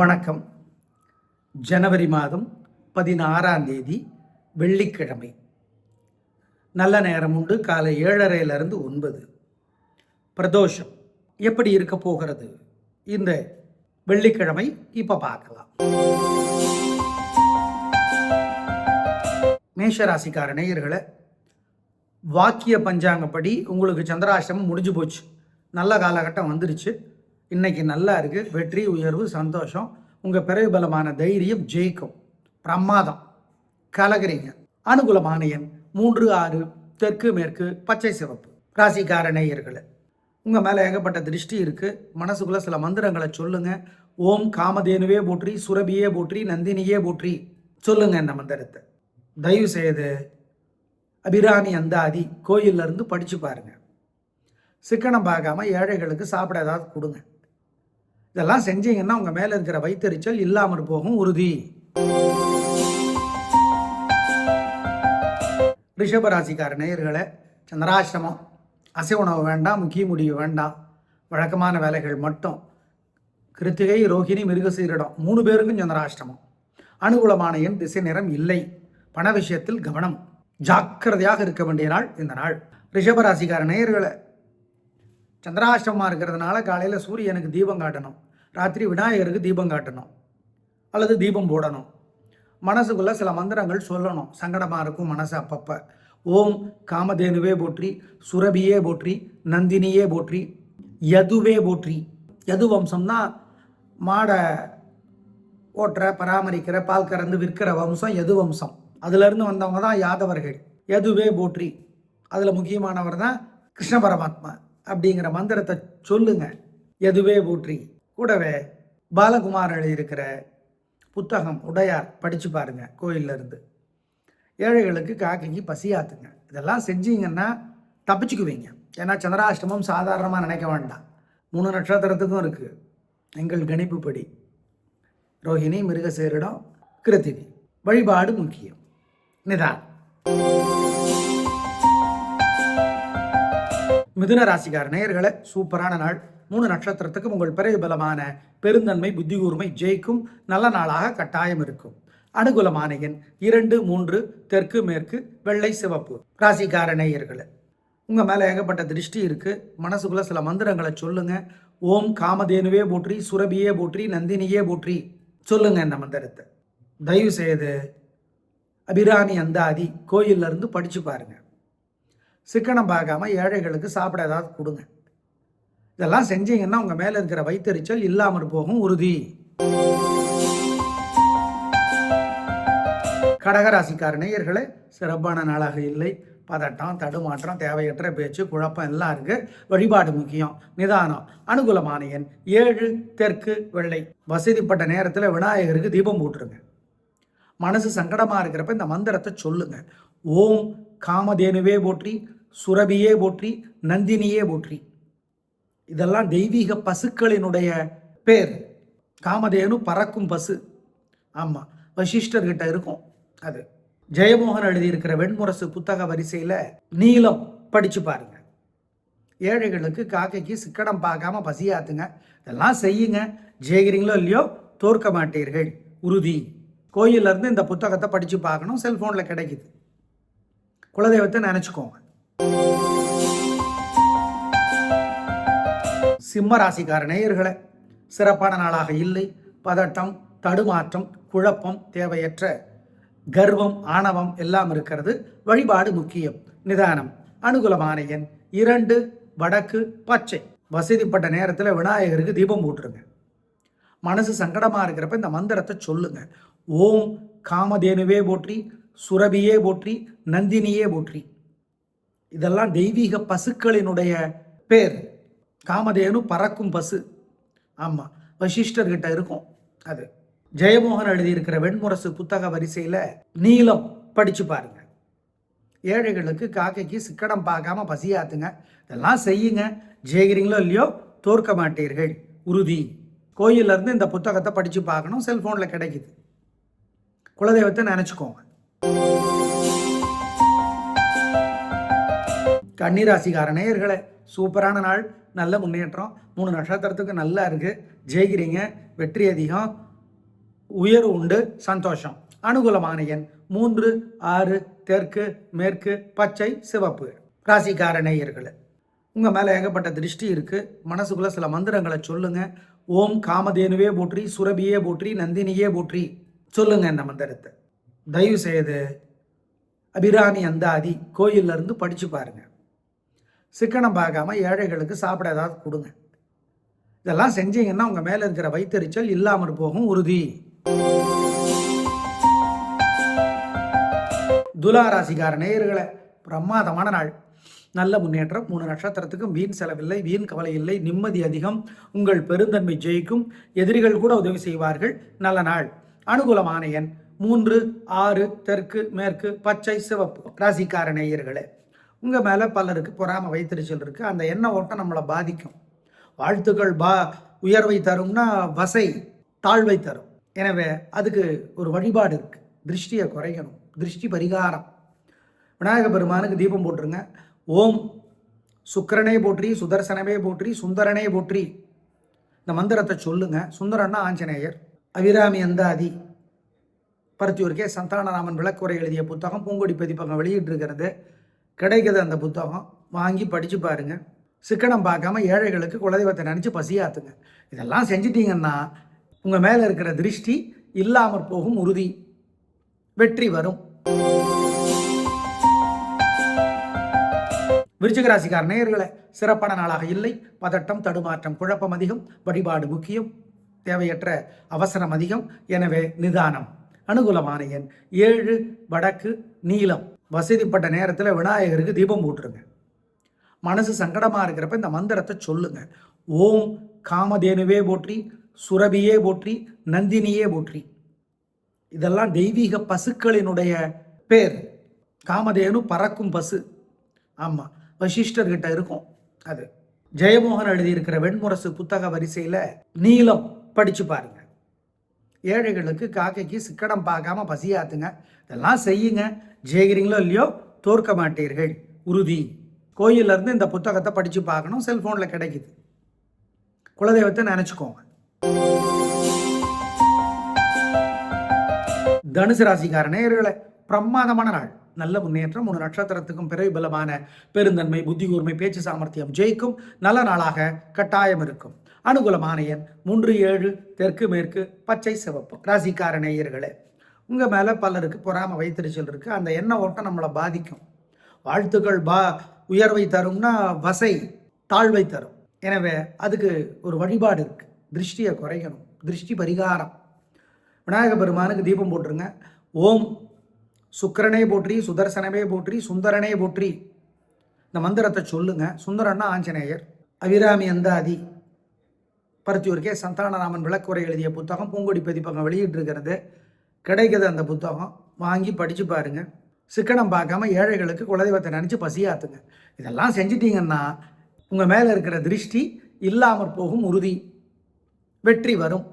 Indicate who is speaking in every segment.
Speaker 1: வணக்கம். ஜனவரி மாதம் பதினாறாம் தேதி வெள்ளிக்கிழமை. நல்ல நேரம் உண்டு காலை ஏழரையிலிருந்து ஒன்பது. பிரதோஷம் எப்படி இருக்க போகிறது? இந்த வெள்ளிக்கிழமை இப்போ பார்க்கலாம். மேஷராசிக்கார நேயர்களை வாக்கிய பஞ்சாங்கப்படி உங்களுக்கு சந்திராஷ்டமம் முடிஞ்சு போச்சு. நல்ல காலகட்டம் வந்துருச்சு. இன்னைக்கு நல்லா இருக்கு. வெற்றி உயர்வு சந்தோஷம். உங்கள் பிறகு பலமான தைரியம் ஜெயிக்கும். பிரமாதம். கலகிறீங்க. அனுகூலமான எண் மூன்று ஆறு தெற்கு மேற்கு பச்சை சிவப்பு. ராசிக்கார நேயர்களே உங்கள் மேலே ஏகப்பட்ட திருஷ்டி இருக்குது மனசுக்குள்ளே சில மந்திரங்களை சொல்லுங்க. ஓம் காமதேனுவே போற்றி சுரபியே போற்றி நந்தினியே போற்றி. சொல்லுங்க இந்த மந்திரத்தை. தயவு செய்து அபிராமி அந்தாதி கோயில்ல இருந்து படிச்சு பாருங்க. சிக்கனம் பார்க்காம ஏழைகளுக்கு சாப்பிட ஏதாவது கொடுங்க. இதெல்லாம் செஞ்சீங்கன்னா உங்க மேல இருக்கிற வைத்தறிச்சல் இல்லாமல் போகும் உறுதி. ரிஷபராசிக்கார நேயர்களை சந்திராசிரமம். அசை உணவு வேண்டாம் முக்கிய முடிவு வேண்டாம். வழக்கமான வேலைகள் மட்டும். கிருத்திகை ரோஹிணி மிருகசீரிடம் மூணு பேருக்கும் சந்திராஷ்டமம் அனுகூலமான எண் திசை நிறம் இல்லை. பண விஷயத்தில் கவனம். ஜாக்கிரதையாக இருக்க வேண்டிய நாள் இந்த நாள். ரிஷபராசிக்கார நேயர்களை சந்திராஷ்டமாக இருக்கிறதுனால காலையில் சூரியனுக்கு தீபம் காட்டணும். ராத்திரி விநாயகருக்கு தீபம் காட்டணும். அல்லது தீபம் போடணும். மனசுக்குள்ள சில மந்திரங்கள் சொல்லணும். சங்கடமாக இருக்கும் மனசு அப்பப்போ. ஓம் காமதேனுவே போற்றி சுரபியே போற்றி நந்தினியே போற்றி யதுவே போற்றி. யது வம்சம்னா மாடை ஓட்டுற பராமரிக்கிற பால் கறந்து விற்கிற வம்சம் யது வம்சம். அதுலேருந்து வந்தவங்க தான் யாதவர்கள். யதுவே போற்றி. அதில் முக்கியமானவர் தான் கிருஷ்ண பரமாத்மா. அப்படிங்கிற மந்திரத்தை சொல்லுங்க. எதுவே ஊற்றி. கூடவே பாலகுமார் எழுதியிருக்கிற புத்தகம் உடையார் படித்து பாருங்க கோயில்ல இருந்து. ஏழைகளுக்கு காக்கைக்கு பசியாத்துங்க. இதெல்லாம் செஞ்சீங்கன்னா தப்பிச்சுக்குவீங்க. ஏன்னா சந்திராஷ்டமம் சாதாரணமாக நினைக்க வேண்டாம். மூணு நட்சத்திரத்துக்கும் இருக்குது எங்கள் கணிப்புப்படி ரோஹிணி மிருகசேரிடம் கிருத்தினி வழிபாடு முக்கியம். நிதான் மிதுன ராசிகார் நேயர்களை சூப்பரான நாள். மூணு நட்சத்திரத்துக்கும் உங்கள் பிறகு பலமான பெருந்தன்மை புத்தி கூர்மை ஜெயிக்கும். நல்ல நாளாக கட்டாயம் இருக்கும். அனுகூலமான எண் இரண்டு மூன்று தெற்கு மேற்கு வெள்ளை சிவப்பு. ராசிக்கார நேயர்களை உங்கள் மேலே ஏகப்பட்ட திருஷ்டி இருக்குது மனசுக்குள்ளே சில மந்திரங்களை சொல்லுங்கள் ஓம் காமதேனுவே போற்றி சுரபியே போற்றி நந்தினியே போற்றி. சொல்லுங்கள் இந்த மந்திரத்தை. தயவு செய்து அபிராமி அந்தாதி கோயில்ல இருந்து பாருங்கள் சிக்கனம் பார்க்காம ஏழைகளுக்கு சாப்பிட ஏதாவது கொடுங்க. இதெல்லாம் செஞ்சீங்கன்னா உங்கள் மேலே இருக்கிற வைத்தறிச்சல் இல்லாமல் போகும் உறுதி. கடகராசிக்கார நேயர்களே சிறப்பான நாளாக இல்லை. பதட்டம் தடுமாற்றம் தேவையற்ற பேச்சு குழப்பம் எல்லாம் இருக்கு. வழிபாடு முக்கியம் நிதானம். அனுகூலமான எண் ஏழு தெற்கு வெள்ளை. வசதிப்பட்ட நேரத்தில் விநாயகருக்கு தீபம் போட்டுருங்க. மனசு சங்கடமாக இருக்கிறப்ப இந்த மந்திரத்தை சொல்லுங்க. ஓம் காமதேனுவே போற்றி சுரபியே போற்றி நந்தினியே போற்றி. இதெல்லாம் தெய்வீக பசுக்களினுடைய பேர். காமதேனு பறக்கும் பசு. ஆமாம் வசிஷ்டர்கிட்ட இருக்கும் அது. ஜெயமோகன் எழுதியிருக்கிற வெண்முரசு புத்தக வரிசையில் நீலம் படித்து பாருங்க. ஏழைகளுக்கு காக்கைக்கு சிக்கடம் பார்க்காம பசியாத்துங்க. இதெல்லாம் செய்யுங்க. ஜெயிக்கிறீங்களோ இல்லையோ தோற்க மாட்டீர்கள். உறுதி. கோயில்ல இருந்து இந்த புத்தகத்தை படித்து பார்க்கணும். செல்ஃபோனில் கிடைக்குது. குலதெய்வத்தை நினச்சிக்கோங்க. சிம்ம ராசிக்கார நேயர்களை சிறப்பான நாளாக இல்லை. பதட்டம் தடுமாற்றம் குழப்பம் தேவையற்ற கர்வம் ஆணவம் எல்லாம் இருக்கிறது. வழிபாடு முக்கியம். நிதானம் அனுகூலமான எண் இரண்டு வடக்கு பச்சை. வசதிப்பட்ட நேரத்தில் விநாயகருக்கு தீபம் போட்டுருங்க. மனசு சங்கடமாக இருக்கிறப்ப இந்த மந்திரத்தை சொல்லுங்க. ஓம் காமதேனுவே போற்றி சுரபியே போற்றி நந்தினியே போற்றி. இதெல்லாம் தெய்வீக பசுக்களினுடைய பேர். காமதேனு பறக்கும் பசு. ஆமாம் வசிஷ்டர்கிட்ட இருக்கும் அது. ஜெயமோகன் எழுதியிருக்கிற வெண்முரசு புத்தக வரிசையில் நீளம் படித்து பாருங்க. ஏழைகளுக்கு காக்கைக்கு சிக்கடம் பார்க்காம பசியாத்துங்க. இதெல்லாம் செய்யுங்க. ஜெயிக்கிறீங்களோ இல்லையோ தோற்க மாட்டீர்கள். உறுதி. கோயில்ல இருந்து இந்த புத்தகத்தை படித்து பார்க்கணும். செல்ஃபோனில் கிடைக்குது. குலதெய்வத்தை நினச்சிக்கோங்க. கன்னிராசிக்கார நேயர்களே சூப்பரான நாள் நல்ல முன்னேற்றம் மூணு நட்சத்திரத்துக்கு நல்லா இருக்குது ஜெயிக்கிறீங்க வெற்றி அதிகம் உயர்வு உண்டு சந்தோஷம். அனுகூலமான எண் மூன்று ஆறு தெற்கு மேற்கு பச்சை சிவப்பு. ராசிக்கார நேயர்களை உங்கள் மேலே ஏகப்பட்ட திருஷ்டி இருக்குது மனசுக்குள்ளே சில மந்திரங்களை சொல்லுங்கள் ஓம் காமதேனுவே போற்றி சுரபியே போற்றி நந்தினியே போற்றி. சொல்லுங்கள் இந்த மந்திரத்தை. தயவு செய்து அபிராமி அந்தாதி கோயில்ல இருந்து பாருங்கள் சிக்கனம் பார்க்காம ஏழைகளுக்கு சாப்பிட ஏதாவது கொடுங்க. இதெல்லாம் செஞ்சீங்கன்னா உங்கள் மேலே இருக்கிற வைத்தறிச்சல் இல்லாமல் போகும் உறுதி. துலா ராசிக்கார நேயர்களை பிரமாதமான நாள். நல்ல முன்னேற்றம் மூணு நட்சத்திரத்துக்கும் வீண் செலவில்லை வீண் கவலை இல்லை நிம்மதி அதிகம் உங்கள் பெருந்தன்மை ஜெயிக்கும் எதிரிகள் கூட உதவி செய்வார்கள் நல்ல நாள். அனுகூலமான எண் மூன்று ஆறு தெற்கு மேற்கு பச்சை சிவப்பு ராசிக்கார நேயர்களே உங்கள் மேலே பலருக்கு பொறாம வைத்திருச்சல் இருக்குது அந்த எண்ண ஓட்டம் நம்மளை பாதிக்கும். வாழ்த்துக்கள் பா உயர்வை தரும்னா வசை தாழ்வை தரும். எனவே அதுக்கு ஒரு வழிபாடு இருக்குது திருஷ்டியை குறைக்கணும். திருஷ்டி பரிகாரம். விநாயக பெருமானுக்கு தீபம் போட்டுருங்க. ஓம் சுக்கிரனே போற்றி சுதர்சனமே போற்றி சுந்தரனே போற்றி. இந்த மந்திரத்தை சொல்லுங்க. சுந்தரன்னா ஆஞ்சநேயர். அபிராமி அந்தாதி. பருத்தியூர் கே சந்தானராமன் விளக்குறை எழுதிய புத்தகம் பூங்கொடி பதிப்பகம் வெளியிட்டிருக்கிறது. கிடைக்குது அந்த புத்தகம். வாங்கி படித்து பாருங்க. சிக்கனம் பார்க்காம ஏழைகளுக்கு குலதெய்வத்தை நினச்சி பசியாத்துங்க. இதெல்லாம் செஞ்சிட்டிங்கன்னா உங்கள் மேலே இருக்கிற திருஷ்டி இல்லாமற் போகும் உறுதி. வெற்றி வரும். விருச்சிகராசிக்கார் நேயர்களை சிறப்பான நாளாக இல்லை. பதட்டம் தடுமாற்றம் குழப்பம் அதிகம். வழிபாடு முக்கியம். தேவையற்ற அவசரம் அதிகம். எனவே நிதானம். அனுகூலமான எண் ஏழு வடக்கு நீலம் வசதிப்பட்ட நேரத்தில் விநாயகருக்கு தீபம் போட்டுருங்க மனசு சங்கடமாக இருக்கிறப்ப இந்த மந்திரத்தை சொல்லுங்க. ஓம் காமதேனுவே போற்றி சுரபியே போற்றி நந்தினியே போற்றி. இதெல்லாம் தெய்வீக பசுக்களினுடைய பேர். காமதேனு பறக்கும் பசு. ஆமாம் வசிஷ்டர்கிட்ட இருக்கும் அது. ஜெயமோகன் எழுதியிருக்கிற வெண்முரசு புத்தக வரிசையில் நீலம் படித்து பாருங்க. ஏழைகளுக்கு காக்கைக்கு சிக்கடம் பார்க்காம பசியாத்துங்க. இதெல்லாம் செய்யுங்க. ஜெயிக்கிறீங்களோ இல்லையோ தோற்க மாட்டீர்கள். உறுதி. கோயில்ல இருந்து இந்த புத்தகத்தை படித்து பார்க்கணும். செல்ஃபோனில் கிடைக்குது. குலதெய்வத்தை நினச்சிக்கோங்க. தனுசு ராசிக்கார நேயர்களே பிரமாதமான நாள். நல்ல முன்னேற்றம். மூணு நட்சத்திரத்துக்கும் பிறகு பலமான பெருந்தன்மை புத்தி கூர்மை பேச்சு சாமர்த்தியம் ஜெயிக்கும். நல்ல நாளாக கட்டாயம் இருக்கும். அனுகூலமான எண் மூன்று ஏழு தெற்கு மேற்கு பச்சை சிவப்பு. ராசிக்கார நேயர்களே உங்கள் மேலே பலருக்கு பொறாமல் வைத்திருச்சல் இருக்குது அந்த எண்ண ஓட்டம் நம்மளை பாதிக்கும். வாழ்த்துக்கள் பா உயர்வை தரும்னா வசை தாழ்வை தரும். எனவே அதுக்கு ஒரு வழிபாடு இருக்குது திருஷ்டியை குறைக்கணும். திருஷ்டி பரிகாரம். விநாயக பெருமானுக்கு தீபம் போட்டுருங்க. ஓம் சுக்கிரனே போற்றி சுதர்சனமே போற்றி சுந்தரனே போற்றி. இந்த மந்திரத்தை சொல்லுங்க. சுந்தரன்னா ஆஞ்சநேயர். அபிராமி அந்தாதி. பருத்தியூர் கே சந்தானராமன் விளக்குரை எழுதிய புத்தகம் பூங்கொடி பதிப்பகம் வெளியிட்டிருக்கிறது. கிடைக்குது அந்த புத்தகம். வாங்கி படித்து பாருங்க. சிக்கனம் பார்க்காம ஏழைகளுக்கு குலதெய்வத்தை நினச்சி பசியாத்துங்க. இதெல்லாம் செஞ்சிட்டிங்கன்னா உங்கள் மேலே இருக்கிற திருஷ்டி இல்லாமற் போகும் உறுதி. வெற்றி வரும்.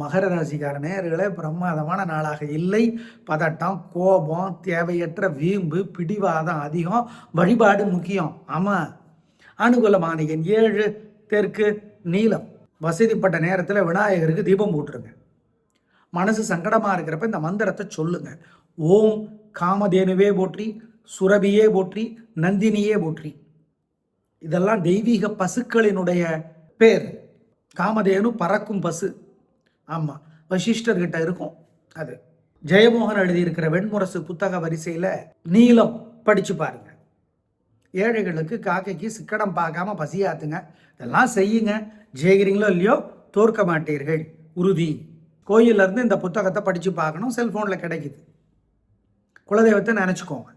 Speaker 1: மகர ராசிக்கார நேயர்களே பிரமாதமான நாளாக இல்லை. பதட்டம் கோபம் தேவையற்ற வீம்பு பிடிவாதம் அதிகம். வழிபாடு முக்கியம். ஆமாம் அனுகூலமான எண் ஏழு தெற்கு நீளம். வசதிப்பட்ட நேரத்தில் விநாயகருக்கு தீபம் போட்டுருங்க. மனசு சங்கடமாக இருக்கிறப்ப இந்த மந்திரத்தை சொல்லுங்க. ஓம் காமதேனுவே போற்றி சுரபியே போற்றி நந்தினியே போற்றி. இதெல்லாம் தெய்வீக பசுக்களினுடைய பேர். காமதேனு பறக்கும் பசு. ஆமாம் வசிஷ்டர்கிட்ட இருக்கும் அது. ஜெயமோகன் எழுதியிருக்கிற வெண்முரசு புத்தக வரிசையில் நீலம் படித்து பாருங்க. ஏழைகளுக்கு காக்கைக்கு சிக்கடம் பார்க்காம பசியாத்துங்க. இதெல்லாம் செய்யுங்க. ஜெயிக்கிறீங்களோ இல்லையோ தோற்க மாட்டீர்கள். உறுதி. கோயில்ல இருந்து இந்த புத்தகத்தை படித்து பார்க்கணும். செல்ஃபோனில் கிடைக்குது. குலதெய்வத்தை நினச்சிக்கோங்க.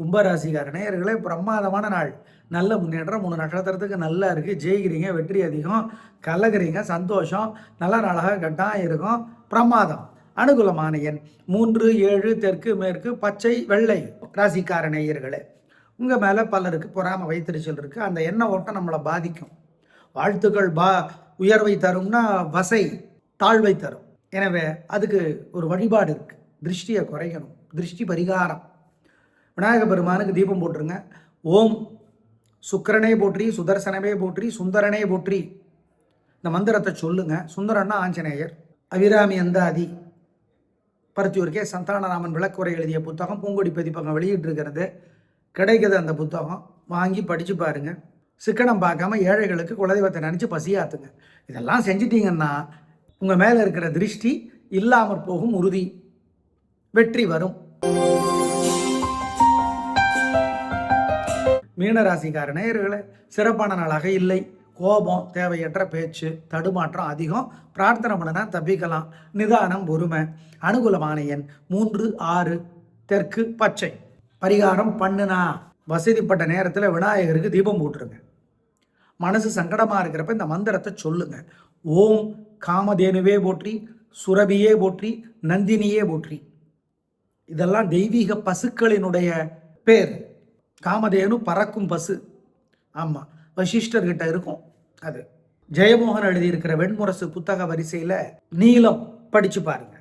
Speaker 1: கும்பராசிக்கார நேயர்களே பிரமாதமான நாள். நல்ல முன்னேற்றம் மூணு நட்சத்திரத்துக்கு நல்லா இருக்குது ஜெயிக்கிறீங்க வெற்றி அதிகம். கலகுறீங்க சந்தோஷம். நல்ல நாளாக கட்டாக இருக்கும். பிரமாதம். அனுகூலமான எண். மூன்று ஏழு தெற்கு மேற்கு பச்சை வெள்ளை ராசிக்கார நேயர்களே உங்கள் மேலே பலருக்கு பொறாமல் வைத்தறிச்சல் இருக்குது அந்த எண்ண ஓட்டம் நம்மளை பாதிக்கும். வாழ்த்துக்கள் பா உயர்வை தரும்னா வசை தாழ்வை தரும். எனவே அதுக்கு ஒரு வழிபாடு இருக்குது திருஷ்டியை குறைக்கணும். திருஷ்டி பரிகாரம். விநாயக பெருமானுக்கு தீபம் போட்டுருங்க. ஓம் சுக்கிரனே போற்றி சுதர்சனமே போற்றி சுந்தரனே போற்றி. இந்த மந்திரத்தை சொல்லுங்கள் சுந்தரன்னா ஆஞ்சநேயர். அபிராமி அந்தாதி. பருத்தியூருக்கே சந்தானராமன் விளக்குரை எழுதிய புத்தகம் பூங்கொடி பதிப்பகம் வெளியிட்டிருக்கிறது. கிடைக்குது அந்த புத்தகம். வாங்கி படித்து பாருங்க. சிக்கனம் பார்க்காம ஏழைகளுக்கு குலதெய்வத்தை நினச்சி பசியாத்துங்க. இதெல்லாம் செஞ்சிட்டிங்கன்னா உங்கள் மேலே இருக்கிற திருஷ்டி இல்லாமற் போகும் உறுதி. வெற்றி வரும். மீனராசிக்கார நேயர்களே சிறப்பான நாளாக இல்லை. கோபம் தேவையற்ற பேச்சு தடுமாற்றம் அதிகம். பிரார்த்தனை பண்ணினா தப்பிக்கலாம். நிதானம் பொறுமை அனுகூலமான எண் மூன்று ஆறு தெற்கு பச்சை. பரிகாரம் பண்ணுனா. வசதிப்பட்ட நேரத்தில் விநாயகருக்கு தீபம் போட்டுருங்க. மனசு சங்கடமாக இருக்கிறப்ப இந்த மந்திரத்தை சொல்லுங்க. ஓம் காமதேனுவே போற்றி சுரபியே போற்றி நந்தினியே போற்றி. இதெல்லாம் தெய்வீக பசுக்களினுடைய பேர். காமதேனு பறக்கும் பசு. ஆமாம் வசிஷ்டர்கிட்ட இருக்கும். அது. ஜெயமோகன் எழுதியிருக்கிற வெண்முரசு புத்தக வரிசையில் நீளம் படித்து பாருங்க.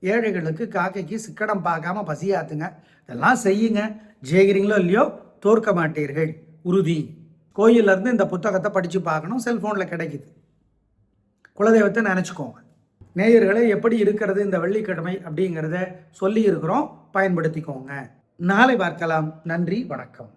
Speaker 1: ஏழைகளுக்கு காக்கைக்கு சிக்கடம் பார்க்காம பசியாத்துங்க. இதெல்லாம் செய்யுங்க. ஜெயிக்கிறீங்களோ இல்லையோ தோற்க மாட்டீர்கள். உறுதி. கோயிலேருந்து இந்த புத்தகத்தை படித்து பார்க்கணும். செல்ஃபோனில் கிடைக்குது. குலதெய்வத்தை நினச்சிக்கோங்க. நேயர்களே எப்படி இருக்கிறது இந்த வெள்ளிக்கிழமை அப்படிங்கிறத சொல்லி இருக்கிறோம் பயன்படுத்திக்கோங்க. நாளை பார்க்கலாம். நன்றி. வணக்கம்.